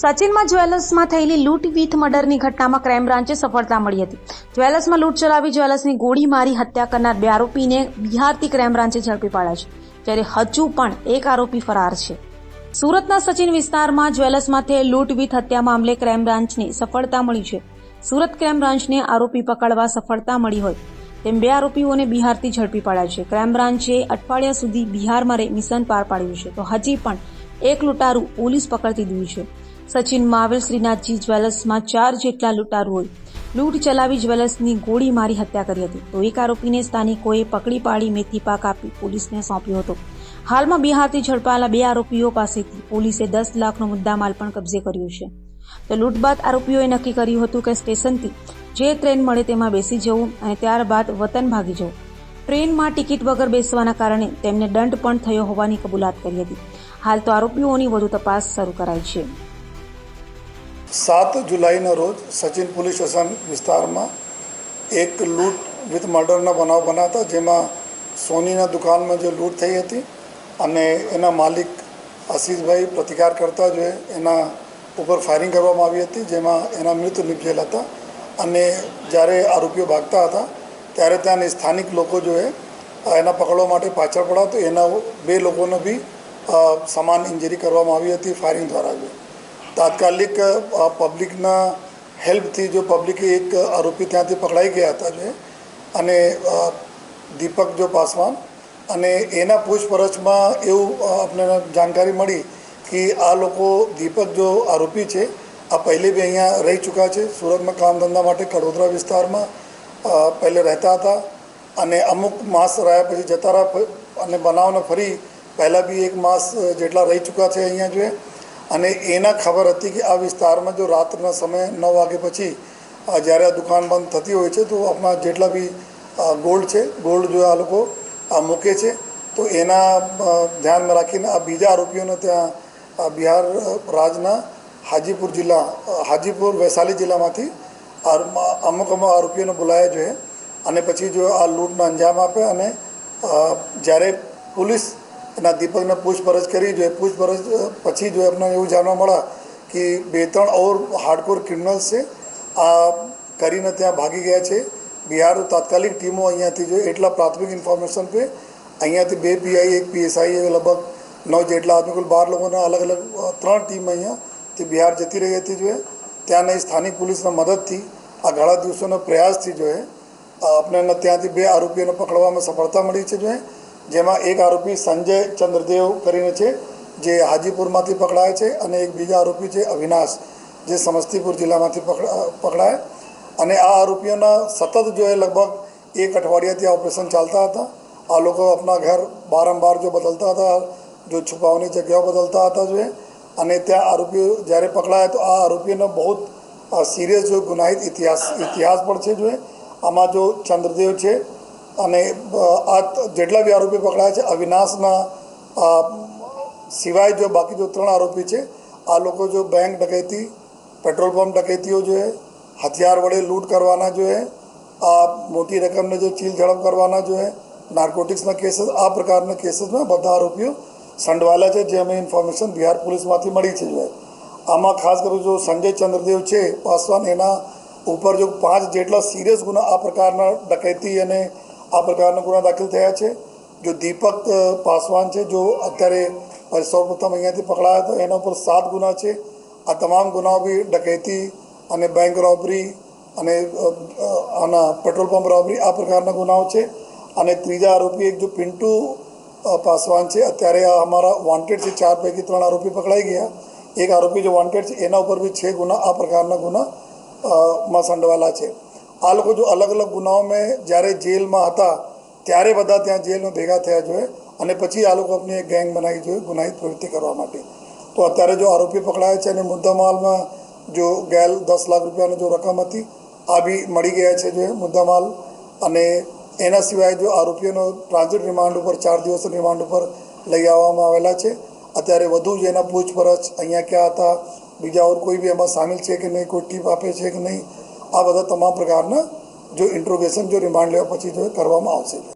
સચિનમાં જ્વેલર્સમાં થયેલી લૂંટ વિથ મર્ડરની ઘટનામાં ક્રાઇમ બ્રાન્ચે સફળતા મળી હતી. જ્વેલર્સમાં લૂંટ ચલાવી જ્વેલર્સની ગોળી મારી હત્યા કરનાર બે આરોપીને બિહારથી ક્રાઇમ બ્રાન્ચે ઝડપી પાડ્યા છે, જ્યારે હજુ પણ એક આરોપી ફરાર છે. સુરતના સચિન વિસ્તારમાં જ્વેલર્સમાં થયેલ લૂંટ વિથ હત્યા મામલે ક્રાઇમ બ્રાન્ચને સફળતા મળી છે. સુરત ક્રાઇમ બ્રાન્ચને આરોપી પકડવા સફળતા મળી હોય, તેમ બે આરોપીઓને બિહારથી ઝડપી પાડ્યા છે. ક્રાઇમ બ્રાન્ચે અઠવાડિયા સુધી બિહારમાં મિશન પાર પાડ્યું છે, તો હજી પણ એક લૂંટારૂ પોલીસ પકડતી દીધું છે. સચિન માવેલ શ્રીનાથજી જ્વેલર્સમાં ચાર જેટલા લૂંટારુઓએ લૂંટ ચલાવી જ્વેલર્સની ગોળી મારી હત્યા કરી હતી. તો એક આરોપીને સ્થાનિકોએ પકડી પાડી મેથી પાક આપી પોલીસને સોંપ્યો હતો. હાલમાં બિહારથી ઝડપાયેલા બે આરોપીઓ પાસેથી પોલીસે દસ લાખનો મુદ્દામાલ પણ કબજે કર્યો છે. તો લૂંટ બાદ આરોપીઓએ નક્કી કર્યું હતું કે સ્ટેશનથી જે ટ્રેન મળે તેમાં બેસી જવું અને ત્યારબાદ વતન ભાગી જવું. ટ્રેનમાં ટિકિટ વગર બેસવાના કારણે તેમને દંડ પણ થયો હોવાની કબૂલાત કરી હતી. હાલ તો આરોપીઓની વધુ તપાસ શરૂ કરાઈ છે. સાત જુલાઈના રોજ સચિન પોલીસ સ્ટેશન વિસ્તારમાં એક લૂંટ વિથ મર્ડરના બનાવ બનાવતા, જેમાં સોનીના દુકાનમાં જે લૂંટ થઈ હતી અને એના માલિક આશીષભાઈ પ્રતિકાર કરતા જોઈએ એના ઉપર ફાયરિંગ કરવામાં આવી હતી, જેમાં એના મૃત્યુ નિપજેલા હતા અને જ્યારે આરોપીઓ ભાગતા હતા, ત્યારે ત્યાંની સ્થાનિક લોકો જોએ એના પકડવા માટે પાછળ પડ્યા તો એના બે લોકોને બી સમાન ઇન્જરી કરવામાં આવી હતી ફાયરિંગ દ્વારા જો. તાત્કાલિક પબ્લિકના હેલ્પથી જો પબ્લિકે એક આરોપી ત્યાંથી પકડાઈ ગયા હતા જે, અને દીપક જો પાસવાન, અને એના પૂછપરછમાં એવું આપણને જાણકારી મળી કે આ લોકો દીપક જો આરોપી છે, આ પહેલે બી અહીંયા રહી ચૂક્યા છે, સુરતમાં કામ ધંધા માટે કડોદરા વિસ્તારમાં પહેલે રહેતા હતા, અને અમુક માસ રહ્યા પછી જતા રહ્યા, અને બનાવને ફરી પહેલાં બી એક માસ જેટલા રહી ચૂક્યા છે અહીંયા જોઈએ અને એના ખબર હતી કે આ વિસ્તારમાં જો રાત્રના સમયે નવ વાગે પછી જ્યારે આ દુકાન બંધ થતી હોય છે, તો આપણા જેટલા બી ગોલ્ડ છે, ગોલ્ડ જો આ લોકો મૂકે છે, તો એના ધ્યાનમાં રાખીને આ બીજા આરોપીઓને ત્યાં બિહાર રાજના હાજીપુર જિલ્લા હાજીપુર વૈશાલી જિલ્લામાંથી અમુક અમુક આરોપીઓને બોલાયા જોઈએ. અને પછી જો આ લૂંટનો અંજામ આપે અને જ્યારે પોલીસ એના દીપકને પૂછપરછ કરી જોઈએ. પૂછપરછ પછી જો એમને એવું જાણવા મળ્યા કે બે ત્રણ ઓર હાર્ડકોર ક્રિમિનલ્સ છે. આ કરીને ત્યાં ભાગી ગયા છે. બિહાર તાત્કાલિક ટીમો અહીંયાથી જો એટલા પ્રાથમિક ઇન્ફોર્મેશન પે અહીંયાથી બે પીઆઈ એક પીએસઆઈ લગભગ નવ જેટલા આદમી કુલ બાર લોકોના અલગ અલગ ત્રણ ટીમ અહીંયાથી બિહાર જતી રહી હતી જોઈએ. ત્યાંની સ્થાનિક પોલીસના મદદથી આ ઘણા દિવસોના પ્રયાસથી જોઈએ આપણને ત્યાંથી બે આરોપીઓને પકડવામાં સફળતા મળી છે જોઈએ. જેમાં એક આરોપી સંજય ચંદ્રદેવ કરીને છે, જે હાજીપુરમાંથી પકડાય છે અને એક બીજા આરોપી છે અવિનાશ, જે સમસ્તીપુર જિલ્લામાંથી પકડાય. અને આ આરોપીઓના સતત જો એ લગભગ એક અઠવાડિયાથી ઓપરેશન ચાલતા હતા. આ લોકો આપણા ઘર બારંબાર જો બદલતા હતા, જો છુપાવવાની જગ્યાઓ બદલતા હતા જો અને ત્યાં આરોપીઓ જ્યારે પકડાયા તો આ આરોપીઓનો બહુ સિરિયસ જો ગુનાહિત ઇતિહાસ ઇતિહાસ પણ છે જો આમાં જો ચંદ્રદેવ છે અને આ જેટલા બી આરોપી પકડાયા છે અવિનાશના સિવાય જો બાકી જો ત્રણ આરોપી છે, આ લોકો જો બેંક ડકેતી, પેટ્રોલ પંપ ડકેતીઓ જોઈએ હથિયાર વડે લૂંટ કરવાના જોઈએ આ મોટી રકમને જો ચીલ ઝડપ કરવાના જોઈએ નાર્કોટિક્સના કેસીસ, આ પ્રકારના કેસીસમાં બધા આરોપીઓ સંડવાયેલા છે, જે અમે ઇન્ફોર્મેશન બિહાર પોલીસમાંથી મળી છે જોઈએ આમાં ખાસ કરીને જો સંજય ચંદ્રદેવ છે, પાસવાન, એના ઉપર જો પાંચ જેટલા સિરિયસ ગુના આ પ્રકારના ડકેતી અને આ પ્રકારના ગુના દાખલ થયા છે. જો દીપક પાસવાન છે, જો અત્યારે સૌપ્રથમ અહીંયાથી પકડાયા તો એના ઉપર સાત ગુના છે. આ તમામ ગુનાઓ બી ડકૈતી અને બેંક રોબરી અને આના પેટ્રોલ પંપ રોબરી આ પ્રકારના ગુનાઓ છે. અને ત્રીજા આરોપી એક જો પિન્ટુ પાસવાન છે, અત્યારે આ અમારા વોન્ટેડ છે, ચાર પૈકી ત્રણ આરોપી પકડાઈ ગયા. એક આરોપી જે વોન્ટેડ છે, એના ઉપર બી છે ગુના, આ પ્રકારના ગુના માં સંડવાયેલા છે. આ લોકો જો અલગ અલગ ગુનાઓમાં જ્યારે જેલમાં હતા, ત્યારે બધા ત્યાં જેલમાં ભેગા થયા જોઈએ અને પછી આ લોકો આપની એક ગેંગ બનાવી જોઈએ ગુનાહિત પ્રવૃત્તિ કરવા માટે. તો અત્યારે જો આરોપી પકડાયા છે અને મુદ્દામાલમાં જો ગેલ દસ લાખ રૂપિયાની જો રકમ હતી, આ બી મળી ગયા છે જો મુદ્દામાલ અને એના સિવાય જો આરોપીઓનો ટ્રાન્ઝિટ રિમાન્ડ ઉપર, ચાર દિવસ રિમાન્ડ ઉપર લઈ આવવામાં આવેલા છે. અત્યારે વધુ જ એના પૂછપરછ અહીંયા ક્યાં હતા, બીજા ઓર કોઈ બી એમાં સામેલ છે કે નહીં, કોઈ ટીપ આપે છે કે નહીં આ બધા તમામ પ્રકારના જો ઇન્ટ્રોગેશન જો રિમાન્ડ લેવા પછી જો કરવામાં આવશે.